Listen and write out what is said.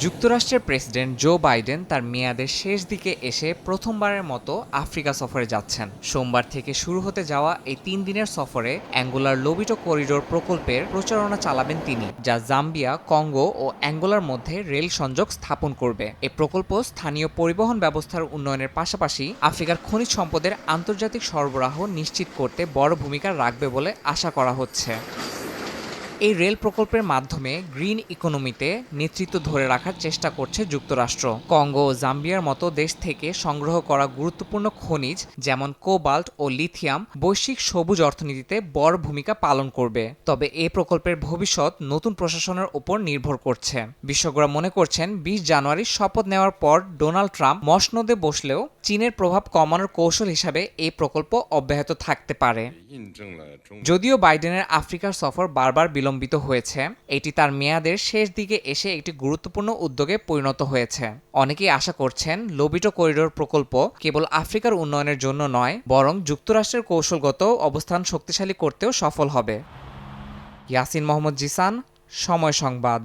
যুক্তরাষ্ট্রের president Joe Biden তার মেয়াদের শেষ দিকে এসে প্রথমবারের মতো আফ্রিকা সফরে যাচ্ছেন। সোমবার থেকে শুরু হতে যাওয়া এই তিন দিনের সফরে অ্যাঙ্গোলার লোবিটো করিডোর প্রকল্পের প্রচারণা চালাবেন তিনি, যা জাম্বিয়া, কঙ্গো ও অ্যাঙ্গোলার মধ্যে রেল সংযোগ স্থাপন করবে। এ প্রকল্প স্থানীয় পরিবহন ব্যবস্থার উন্নয়নের পাশাপাশি আফ্রিকার খনিজ সম্পদের আন্তর্জাতিক সরবরাহ নিশ্চিত করতে বড় ভূমিকা রাখবে বলে আশা করা হচ্ছে। এই রেল প্রকল্পের মাধ্যমে গ্রিন ইকোনমিতে নেতৃত্ব ধরে রাখার চেষ্টা করছে যুক্তরাষ্ট্র। কঙ্গো জাম্বিয়ার মতো দেশ থেকে সংগ্রহ করা গুরুত্বপূর্ণ খনিজ, যেমন কোবাল্ট ও লিথিয়াম, বৈশ্বিক সবুজ অর্থনীতিতে বড় ভূমিকা পালন করবে। তবে এ প্রকল্পের ভবিষ্যৎ নতুন প্রশাসনের উপর নির্ভর করছে। বিশেষজ্ঞরা মনে করছেন, বিশ জানুয়ারি শপথ নেওয়ার পর ডোনাল্ড ট্রাম্প মসনদে বসলেও চীনের প্রভাব কমানোর কৌশল হিসাবে এই প্রকল্প অব্যাহত থাকতে পারে। যদিও বাইডেনের আফ্রিকার সফর বারবার বিলম্ব বিলম্বিত হয়েছে। এটি তার মেয়াদের শেষ দিকে এসে একটি গুরুত্বপূর্ণ উদ্যোগে পরিণত হয়েছে। অনেকেই আশা করছেন লোবিটো করিডোর প্রকল্প কেবল আফ্রিকার উন্নয়নের জন্য নয়, বরং যুক্তরাষ্ট্রের কৌশলগত অবস্থান শক্তিশালী করতেও সফল হবে। ইয়াসিন মোহাম্মদ জিসান, সময় সংবাদ।